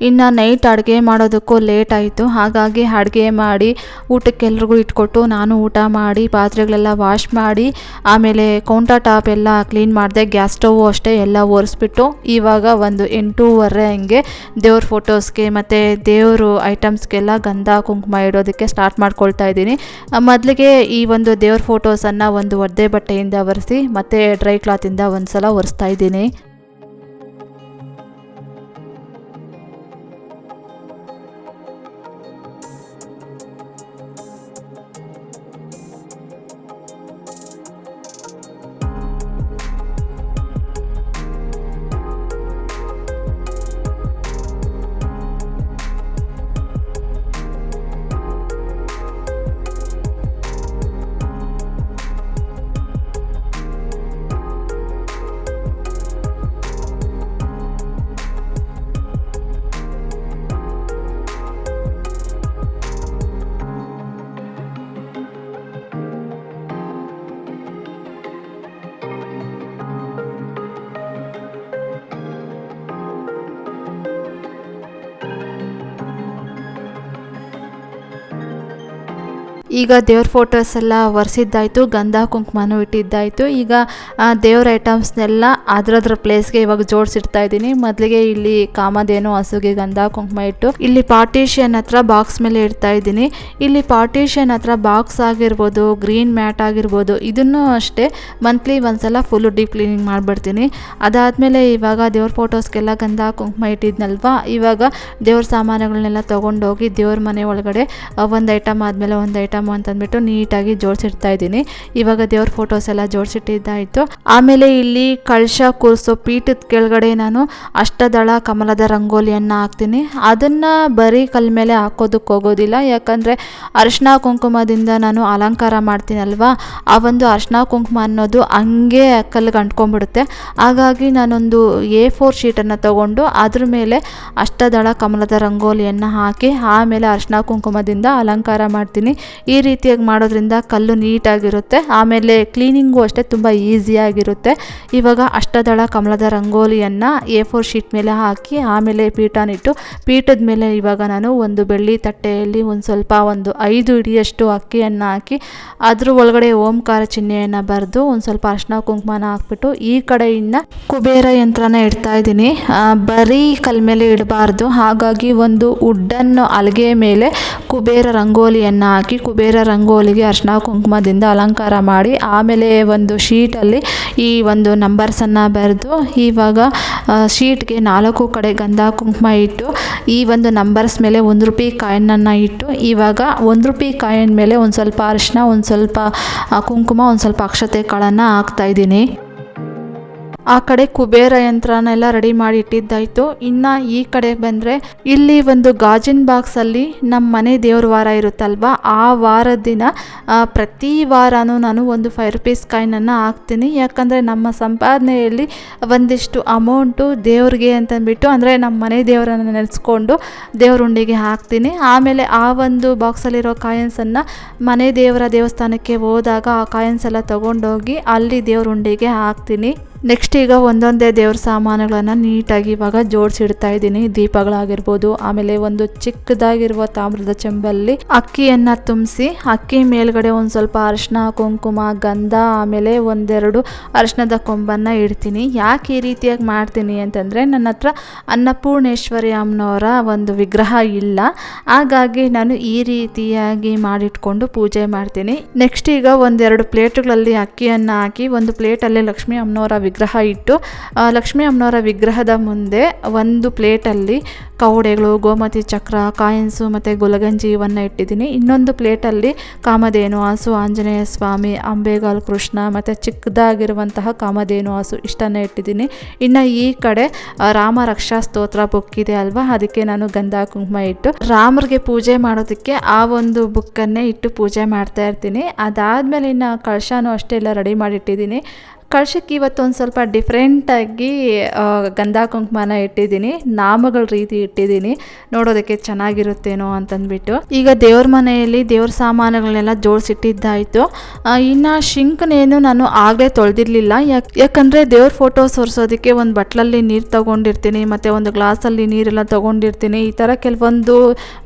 ಇನ್ನು ನೈಟ್ ಅಡುಗೆ ಮಾಡೋದಕ್ಕೂ ಲೇಟ್ ಆಯಿತು. ಹಾಗಾಗಿ ಅಡುಗೆ ಮಾಡಿ ಊಟಕ್ಕೆಲ್ರಿಗೂ ಇಟ್ಕೊಟ್ಟು ನಾನು ಊಟ ಮಾಡಿ, ಪಾತ್ರೆಗಳೆಲ್ಲ ವಾಶ್ ಮಾಡಿ, ಆಮೇಲೆ ಕೌಂಟರ್ ಟಾಪ್ ಎಲ್ಲ ಕ್ಲೀನ್ ಮಾಡಿದೆ ಗ್ಯಾಸ್ ಸ್ಟವ್ ಅಷ್ಟೇ ಎಲ್ಲ ಒರೆಸ್ಬಿಟ್ಟು ಇವಾಗ ಒಂದು ಎಂಟೂವರೆ ಹಂಗೆ ದೇವ್ರ ಫೋಟೋಸ್ಗೆ ಮತ್ತು ದೇವರು ಐಟಮ್ಸ್ಗೆಲ್ಲ ಗಂಧ, ಕುಂಕುಮ ಇಡೋದಕ್ಕೆ ಸ್ಟಾರ್ಟ್ ಮಾಡ್ಕೊಳ್ತಾ ಇದ್ದೀನಿ. ಮೊದಲಿಗೆ ಈ ಒಂದು ದೇವ್ರ ಫೋಟೋಸನ್ನು ಒಂದು ಒದ್ದೆ ಬಟ್ಟೆಯಿಂದ ಒರೆಸಿ ಮತ್ತೆ ಡ್ರೈ ಕ್ಲಾತಿಂದ ಒಂದು ಸಲ ಒರೆಸ್ತಾ ಇದ್ದೀನಿ. ಈಗ ದೇವ್ರ ಫೋಟೋಸ್ ಎಲ್ಲ ಒರೆಸಿದ್ದಾಯಿತು, ಗಂಧ ಕುಂಕುಮನೂ ಇಟ್ಟಿದ್ದಾಯಿತು. ಈಗ ದೇವ್ರ ಐಟಮ್ಸ್ನೆಲ್ಲ ಅದ್ರದ್ರ ಪ್ಲೇಸ್ಗೆ ಇವಾಗ ಜೋಡಿಸಿಡ್ತಾ ಇದ್ದೀನಿ. ಮೊದಲಿಗೆ ಇಲ್ಲಿ ಕಾಮಧೇನು, ಹಸುಗೆ ಗಂಧ, ಕುಂಕುಮ ಇಟ್ಟು ಇಲ್ಲಿ ಪಾರ್ಟಿಷನ್ ಹತ್ರ ಬಾಕ್ಸ್ ಮೇಲೆ ಇಡ್ತಾ ಇದ್ದೀನಿ. ಇಲ್ಲಿ ಪಾರ್ಟಿಷನ್ ಹತ್ರ ಬಾಕ್ಸ್ ಆಗಿರ್ಬೋದು ಗ್ರೀನ್ ಮ್ಯಾಟ್ ಆಗಿರ್ಬೋದು, ಇದನ್ನು ಅಷ್ಟೇ ಮಂತ್ಲಿ ಒಂದ್ಸಲ ಫುಲ್ಲು ಡೀಪ್ ಕ್ಲೀನಿಂಗ್ ಮಾಡಿಬಿಡ್ತೀನಿ. ಅದಾದಮೇಲೆ ಇವಾಗ ದೇವ್ರ ಫೋಟೋಸ್ಗೆಲ್ಲ ಗಂಧ, ಕುಂಕುಮ ಇಟ್ಟಿದ್ನಲ್ವಾ? ಇವಾಗ ದೇವ್ರ ಸಾಮಾನುಗಳನ್ನೆಲ್ಲ ತೊಗೊಂಡೋಗಿ ದೇವ್ರ ಮನೆ ಒಳಗಡೆ ಒಂದು ಐಟಮ್ ಆದಮೇಲೆ ಒಂದು ಐಟಮ್ ಅಂತಂದ್ಬಿಟ್ಟು ನೀಟಾಗಿ ಜೋಡಿಸಿಡ್ತಾ ಇದ್ದೀನಿ. ಇವಾಗ ದೇವ್ರ ಫೋಟೋಸ್ ಎಲ್ಲ ಜೋಡಿಸಿಟ್ಟಿದ್ದಾಯಿತು. ಆಮೇಲೆ ಇಲ್ಲಿ ಕಳಶ ಕೂರಿಸೋ ಪೀಠದ ಕೆಳಗಡೆ ನಾನು ಅಷ್ಟದಳ ಕಮಲದ ರಂಗೋಲಿಯನ್ನು ಹಾಕ್ತೀನಿ. ಅದನ್ನು ಬರೀ ಕಲ್ ಮೇಲೆ ಹಾಕೋದಕ್ಕೆ ಹೋಗೋದಿಲ್ಲ. ಯಾಕಂದರೆ ಅರಿಶಿನ ಕುಂಕುಮದಿಂದ ನಾನು ಅಲಂಕಾರ ಮಾಡ್ತೀನಲ್ವಾ? ಆ ಒಂದು ಅರಿಶಿನ ಕುಂಕುಮ ಅನ್ನೋದು ಹಂಗೆ ಕಲ್ಲಿಗೆ ಅಂಟ್ಕೊಂಡ್ಬಿಡುತ್ತೆ. ಹಾಗಾಗಿ ನಾನೊಂದು ಎ ಫೋರ್ ಶೀಟನ್ನು ತಗೊಂಡು ಅದ್ರ ಮೇಲೆ ಅಷ್ಟದಳ ಕಮಲದ ರಂಗೋಲಿಯನ್ನು ಹಾಕಿ, ಆಮೇಲೆ ಅರಿಶಿನ ಕುಂಕುಮದಿಂದ ಅಲಂಕಾರ ಮಾಡ್ತೀನಿ. ಈ ರೀತಿಯಾಗಿ ಮಾಡೋದ್ರಿಂದ ಕಲ್ಲು ನೀಟಾಗಿರುತ್ತೆ, ಆಮೇಲೆ ಕ್ಲೀನಿಂಗು ಅಷ್ಟೇ ತುಂಬ ಈಸಿಯಾಗಿರುತ್ತೆ ಇವಾಗ ಅಷ್ಟದಳ ಕಮಲದ ರಂಗೋಲಿಯನ್ನು ಎ ಫೋರ್ ಶೀಟ್ ಮೇಲೆ ಹಾಕಿ, ಆಮೇಲೆ ಪೀಠನಿಟ್ಟು ಪೀಠದ ಮೇಲೆ ಇವಾಗ ನಾನು ಒಂದು ಬೆಳ್ಳಿ ತಟ್ಟೆಯಲ್ಲಿ ಒಂದು ಸ್ವಲ್ಪ ಒಂದು ಐದು ಇಡಿಯಷ್ಟು ಅಕ್ಕಿಯನ್ನು ಹಾಕಿ, ಅದ್ರ ಒಳಗಡೆ ಓಂಕಾರ ಚಿಹ್ನೆಯನ್ನು ಬರೆದು ಒಂದು ಸ್ವಲ್ಪ ಅರ್ಶಿನ ಕುಂಕುಮನ ಹಾಕ್ಬಿಟ್ಟು ಈ ಕಡೆಯಿಂದ ಕುಬೇರ ಯಂತ್ರನ ಇಡ್ತಾ ಇದ್ದೀನಿ. ಬರೀ ಕಲ್ ಮೇಲೆ ಇಡಬಾರ್ದು. ಹಾಗಾಗಿ ಒಂದು ವುಡ್ಡನ್ನು ಅಲ್ಗೆ ಮೇಲೆ ಕುಬೇರ ರಂಗೋಲಿಯನ್ನು ಹಾಕಿ ಕುಬೇರ ರಂಗೋಲಿಗೆ ಅರ್ಶಿನ ಕುಂಕುಮದಿಂದ ಅಲಂಕಾರ ಮಾಡಿ, ಆಮೇಲೆ ಒಂದು ಶೀಟಲ್ಲಿ ಈ ಒಂದು ನಂಬರ್ಸನ್ನು ಬರೆದು, ಇವಾಗ ಶೀಟ್ಗೆ ನಾಲ್ಕು ಕಡೆ ಗಂಧ ಕುಂಕುಮ ಇಟ್ಟು, ಈ ಒಂದು ನಂಬರ್ಸ್ ಮೇಲೆ ಒಂದು ರೂಪಾಯಿ ಕಾಯಿನನ್ನು ಇಟ್ಟು, ಇವಾಗ ಒಂದು ರೂಪಾಯಿ ಕಾಯಿನ ಮೇಲೆ ಒಂದು ಸ್ವಲ್ಪ ಅರಿಶಿನ ಒಂದು ಸ್ವಲ್ಪ ಕುಂಕುಮ, ಒಂದು ಸ್ವಲ್ಪ ಅಕ್ಷತೆ ಕಾಳನ್ನು ಹಾಕ್ತಾಯಿದ್ದೀನಿ ಆ ಕಡೆ ಕುಬೇರ ಯಂತ್ರನೆಲ್ಲ ರೆಡಿ ಮಾಡಿ ಇಟ್ಟಿದ್ದಾಯ್ತು. ಇನ್ನು ಈ ಕಡೆ ಬಂದರೆ ಇಲ್ಲಿ ಒಂದು ಗಾಜಿನ ಬಾಕ್ಸಲ್ಲಿ ನಮ್ಮ ಮನೆ ದೇವ್ರ ವಾರ ಇರುತ್ತಲ್ವಾ? ಆ ವಾರದ ದಿನ ಪ್ರತಿ ವಾರನೂ ನಾನು ಒಂದು ಫೈವ್ ರುಪೀಸ್ ಕಾಯಿನನ್ನು ಹಾಕ್ತೀನಿ. ಯಾಕಂದರೆ ನಮ್ಮ ಸಂಪಾದನೆಯಲ್ಲಿ ಒಂದಿಷ್ಟು ಅಮೌಂಟು ದೇವ್ರಿಗೆ ಅಂತಂದ್ಬಿಟ್ಟು, ಅಂದರೆ ನಮ್ಮ ಮನೆ ದೇವರನ್ನು ನೆನೆಸ್ಕೊಂಡು ದೇವ್ರ ಉಂಡಿಗೆ ಹಾಕ್ತೀನಿ. ಆಮೇಲೆ ಆ ಒಂದು ಬಾಕ್ಸಲ್ಲಿರೋ ಕಾಯಿನ್ಸನ್ನು ಮನೆ ದೇವರ ದೇವಸ್ಥಾನಕ್ಕೆ ಹೋದಾಗ ಆ ಕಾಯಿನ್ಸ್ ಎಲ್ಲ ತಗೊಂಡೋಗಿ ಅಲ್ಲಿ ದೇವ್ರ ಉಂಡಿಗೆ ಹಾಕ್ತೀನಿ. ನೆಕ್ಸ್ಟ್ ಈಗ ಒಂದೊಂದೇ ದೇವ್ರ ಸಾಮಾನುಗಳನ್ನು ನೀಟಾಗಿ ಇವಾಗ ಜೋಡಿಸಿಡ್ತಾ ಇದ್ದೀನಿ. ದೀಪಗಳಾಗಿರ್ಬೋದು, ಆಮೇಲೆ ಒಂದು ಚಿಕ್ಕದಾಗಿರುವ ತಾಮ್ರದ ಚೆಂಬಲ್ಲಿ ಅಕ್ಕಿಯನ್ನು ತುಂಬಿಸಿ, ಅಕ್ಕಿ ಮೇಲ್ಗಡೆ ಒಂದು ಸ್ವಲ್ಪ ಅರಿಶಿನ ಕುಂಕುಮ, ಗಂಧ, ಆಮೇಲೆ ಒಂದೆರಡು ಅರಿಶಿನದ ಕೊಂಬನ್ನು ಇಡ್ತೀನಿ. ಯಾಕೆ ಈ ರೀತಿಯಾಗಿ ಮಾಡ್ತೀನಿ ಅಂತಂದರೆ, ನನ್ನ ಹತ್ರ ಅನ್ನಪೂರ್ಣೇಶ್ವರಿ ಅಮ್ಮನವರ ಒಂದು ವಿಗ್ರಹ ಇಲ್ಲ. ಹಾಗಾಗಿ ನಾನು ಈ ರೀತಿಯಾಗಿ ಮಾಡಿಟ್ಕೊಂಡು ಪೂಜೆ ಮಾಡ್ತೀನಿ. ನೆಕ್ಸ್ಟ್ ಈಗ ಒಂದೆರಡು ಪ್ಲೇಟ್ಗಳಲ್ಲಿ ಅಕ್ಕಿಯನ್ನು ಹಾಕಿ, ಒಂದು ಪ್ಲೇಟಲ್ಲಿ ಲಕ್ಷ್ಮೀ ಅಮ್ಮನವರ ವಿಗ್ರಹ ಇಟ್ಟು ಲಕ್ಷ್ಮೀ ಅಮ್ಮನವರ ವಿಗ್ರಹದ ಮುಂದೆ ಒಂದು ಪ್ಲೇಟಲ್ಲಿ ಕವಡೆಗಳು ಗೋಮತಿ ಚಕ್ರ, ಕಾಯಿನ್ಸು ಮತ್ತು ಗುಲಗಂಜಿ ಇವನ್ನು ಇಟ್ಟಿದ್ದೀನಿ. ಇನ್ನೊಂದು ಪ್ಲೇಟಲ್ಲಿ ಕಾಮಧೇನು ಹಸು ಆಂಜನೇಯ ಸ್ವಾಮಿ, ಅಂಬೇಗಾಲ್ ಕೃಷ್ಣ ಮತ್ತು ಚಿಕ್ಕದಾಗಿರುವಂತಹ ಕಾಮಧೇನು ಹಸು ಇಷ್ಟನ್ನು ಇಟ್ಟಿದ್ದೀನಿ. ಇನ್ನು ಈ ಕಡೆ ರಾಮ ರಕ್ಷಾ ಸ್ತೋತ್ರ ಬುಕ್ ಇದೆ ಅಲ್ವಾ? ಅದಕ್ಕೆ ನಾನು ಗಂಧ, ಕುಂಕುಮ ಇಟ್ಟು, ರಾಮರಿಗೆ ಪೂಜೆ ಮಾಡೋದಕ್ಕೆ ಆ ಒಂದು ಬುಕ್ಕನ್ನೇ ಇಟ್ಟು ಪೂಜೆ ಮಾಡ್ತಾ ಇರ್ತೀನಿ. ಅದಾದಮೇಲೆ ಇನ್ನು ಕಳಶನೂ ಅಷ್ಟೇ ಎಲ್ಲ ರೆಡಿ ಮಾಡಿಟ್ಟಿದ್ದೀನಿ. ಕಳಶಕ್ಕೆ ಇವತ್ತು ಒಂದು ಸ್ವಲ್ಪ ಡಿಫ್ರೆಂಟಾಗಿ ಗಂಧ ಕುಂಕುಮನ ಇಟ್ಟಿದ್ದೀನಿ, ನಾಮಗಳ ರೀತಿ ಇಟ್ಟಿದ್ದೀನಿ. ನೋಡೋದಕ್ಕೆ ಚೆನ್ನಾಗಿರುತ್ತೇನೋ ಅಂತಂದ್ಬಿಟ್ಟು. ಈಗ ದೇವ್ರ ಮನೆಯಲ್ಲಿ ದೇವ್ರ ಸಾಮಾನುಗಳನ್ನೆಲ್ಲ ಜೋಡಿಸಿಟ್ಟಿದ್ದಾಯಿತು. ಇನ್ನು ಶಿಂಕನೇನು ನಾನು ಆಗಲೇ ತೊಳೆದಿರಲಿಲ್ಲ. ಯಾಕೆ, ಯಾಕಂದರೆ ದೇವ್ರ ಫೋಟೋ ಒರೆಸೋದಕ್ಕೆ ಒಂದು ಬಟ್ಲಲ್ಲಿ ನೀರು ತೊಗೊಂಡಿರ್ತೀನಿ, ಮತ್ತು ಒಂದು ಗ್ಲಾಸಲ್ಲಿ ನೀರೆಲ್ಲ ತೊಗೊಂಡಿರ್ತೀನಿ. ಈ ಥರ ಕೆಲವೊಂದು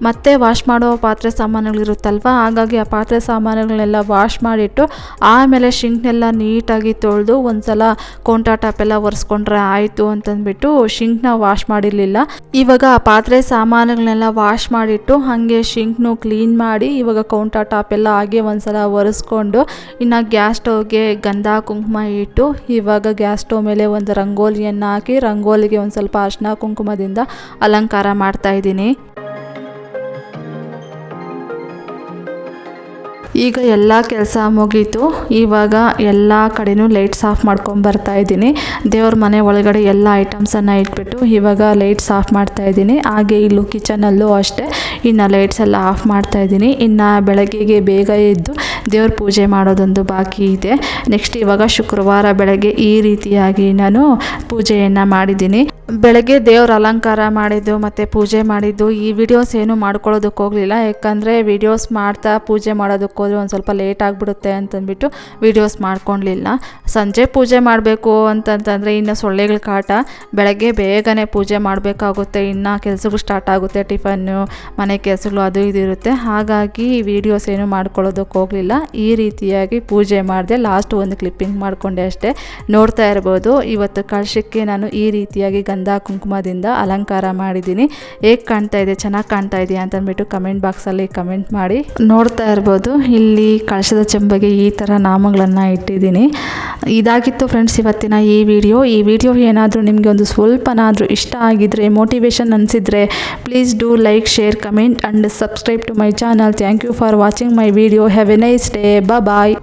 ಮತ್ತೆ ವಾಶ್ ಮಾಡೋ ಪಾತ್ರೆ ಸಾಮಾನುಗಳಿರುತ್ತಲ್ವ? ಹಾಗಾಗಿ ಆ ಪಾತ್ರೆ ಸಾಮಾನುಗಳನ್ನೆಲ್ಲ ವಾಶ್ ಮಾಡಿಟ್ಟು, ಆಮೇಲೆ ಶಿಂಕ್ನೆಲ್ಲ ನೀಟಾಗಿ ತೊಳೆದು ಒಂದು ಸಲ ಕೌಂಟರ್ ಟಾಪ್ ಎಲ್ಲ ಒರೆಸ್ಕೊಂಡ್ರೆ ಆಯಿತು ಅಂತಂದ್ಬಿಟ್ಟು ಶಿಂಕ್ನ ವಾಶ್ ಮಾಡಿರಲಿಲ್ಲ. ಇವಾಗ ಆ ಪಾತ್ರೆ ಸಾಮಾನುಗಳನ್ನೆಲ್ಲ ವಾಶ್ ಮಾಡಿಟ್ಟು ಹಾಗೆ ಶಿಂಕ್ನು ಕ್ಲೀನ್ ಮಾಡಿ ಇವಾಗ ಕೌಂಟರ್ ಟಾಪ್ ಎಲ್ಲ ಹಾಗೆ ಒಂದ್ಸಲ ಒರೆಸ್ಕೊಂಡು ಇನ್ನು ಗ್ಯಾಸ್ ಸ್ಟವ್ಗೆ ಗಂಧ ಕುಂಕುಮ ಇಟ್ಟು ಇವಾಗ ಗ್ಯಾಸ್ ಸ್ಟವ್ ಮೇಲೆ ಒಂದು ರಂಗೋಲಿಯನ್ನು ಹಾಕಿ ರಂಗೋಲಿಗೆ ಒಂದು ಸ್ವಲ್ಪ ಅರ್ಶಿನ ಕುಂಕುಮದಿಂದ ಅಲಂಕಾರ ಮಾಡ್ತಾ ಇದ್ದೀನಿ. ಈಗ ಎಲ್ಲ ಕೆಲಸ ಮುಗೀತು. ಇವಾಗ ಎಲ್ಲ ಕಡೆನೂ ಲೈಟ್ಸ್ ಆಫ್ ಮಾಡ್ಕೊಂಡು ಇದ್ದೀನಿ. ದೇವ್ರ ಮನೆ ಒಳಗಡೆ ಎಲ್ಲ ಐಟಮ್ಸನ್ನು ಇಟ್ಬಿಟ್ಟು ಇವಾಗ ಲೈಟ್ಸ್ ಆಫ್ ಮಾಡ್ತಾ ಇದ್ದೀನಿ. ಹಾಗೆ ಇಲ್ಲೂ ಕಿಚನಲ್ಲೂ ಅಷ್ಟೇ. ಇನ್ನು ಲೈಟ್ಸ್ ಎಲ್ಲ ಆಫ್ ಮಾಡ್ತಾ ಇದ್ದೀನಿ. ಇನ್ನು ಬೆಳಗ್ಗೆಗೆ ಬೇಗ ಎದ್ದು ದೇವ್ರ ಪೂಜೆ ಮಾಡೋದೊಂದು ಬಾಕಿ ಇದೆ. ನೆಕ್ಸ್ಟ್ ಇವಾಗ ಶುಕ್ರವಾರ ಬೆಳಗ್ಗೆ ಈ ರೀತಿಯಾಗಿ ನಾನು ಪೂಜೆಯನ್ನು ಮಾಡಿದ್ದೀನಿ. ಬೆಳಗ್ಗೆ ದೇವ್ರ ಅಲಂಕಾರ ಮಾಡಿದ್ದು ಮತ್ತು ಪೂಜೆ ಮಾಡಿದ್ದು. ಈ ವಿಡಿಯೋಸ್ ಏನು ಮಾಡ್ಕೊಳ್ಳೋದಕ್ಕೆ ಹೋಗಲಿಲ್ಲ ಯಾಕಂದರೆ ವಿಡಿಯೋಸ್ ಮಾಡ್ತಾ ಪೂಜೆ ಮಾಡೋದಕ್ಕೆ ಒಂದು ಸ್ವಲ್ಪ ಲೇಟ್ ಆಗಿಬಿಡುತ್ತೆ ಅಂತಂದ್ಬಿಟ್ಟು ವೀಡಿಯೋಸ್ ಮಾಡ್ಕೊಳ್ಲಿಲ್ಲ ಸಂಜೆ ಪೂಜೆ ಮಾಡಬೇಕು ಅಂತಂತಂದರೆ ಇನ್ನು ಸೊಳ್ಳೆಗಳ ಕಾಟ. ಬೆಳಗ್ಗೆ ಬೇಗನೆ ಪೂಜೆ ಮಾಡಬೇಕಾಗುತ್ತೆ. ಇನ್ನು ಕೆಲಸಗಳು ಸ್ಟಾರ್ಟ್ ಆಗುತ್ತೆ ಟಿಫನ್ನು ಮನೆ ಕೆಲಸಗಳು ಅದು ಇದು ಇರುತ್ತೆ. ಹಾಗಾಗಿ ವೀಡಿಯೋಸ್ ಏನು ಮಾಡ್ಕೊಳ್ಳೋದಕ್ಕೆ ಹೋಗಲಿಲ್ಲ. ಈ ರೀತಿಯಾಗಿ ಪೂಜೆ ಮಾಡಿದೆ. ಲಾಸ್ಟ್ ಒಂದು ಕ್ಲಿಪ್ಪಿಂಗ್ ಮಾಡಿಕೊಂಡೆ ಅಷ್ಟೇ. ನೋಡ್ತಾ ಇರ್ಬೋದು. ಇವತ್ತು ಕಳಶಕ್ಕೆ ನಾನು ಈ ರೀತಿಯಾಗಿ ಗಂಧ ಕುಂಕುಮದಿಂದ ಅಲಂಕಾರ ಮಾಡಿದ್ದೀನಿ. ಹೇಗೆ ಕಾಣ್ತಾ ಇದೆ? ಚೆನ್ನಾಗಿ ಕಾಣ್ತಾ ಇದೆಯಾ ಅಂತಂದ್ಬಿಟ್ಟು ಕಮೆಂಟ್ ಬಾಕ್ಸಲ್ಲಿ ಕಮೆಂಟ್ ಮಾಡಿ. ನೋಡ್ತಾ ಇರ್ಬೋದು. ಇಲ್ಲಿ ಕಳಶದ ಚೆಂಬಗೆ ಈ ಥರ ನಾಮಗಳನ್ನು ಇಟ್ಟಿದ್ದೀನಿ. ಇದಾಗಿತ್ತು ಫ್ರೆಂಡ್ಸ್ ಇವತ್ತಿನ ಈ ವಿಡಿಯೋ ಈ ವಿಡಿಯೋ ಏನಾದರೂ ನಿಮಗೆ ಒಂದು ಸ್ವಲ್ಪನಾದರೂ ಇಷ್ಟ ಆಗಿದ್ರೆ motivation ಅನಿಸಿದರೆ please do like share comment and subscribe to my channel thank you for watching my video have a nice day bye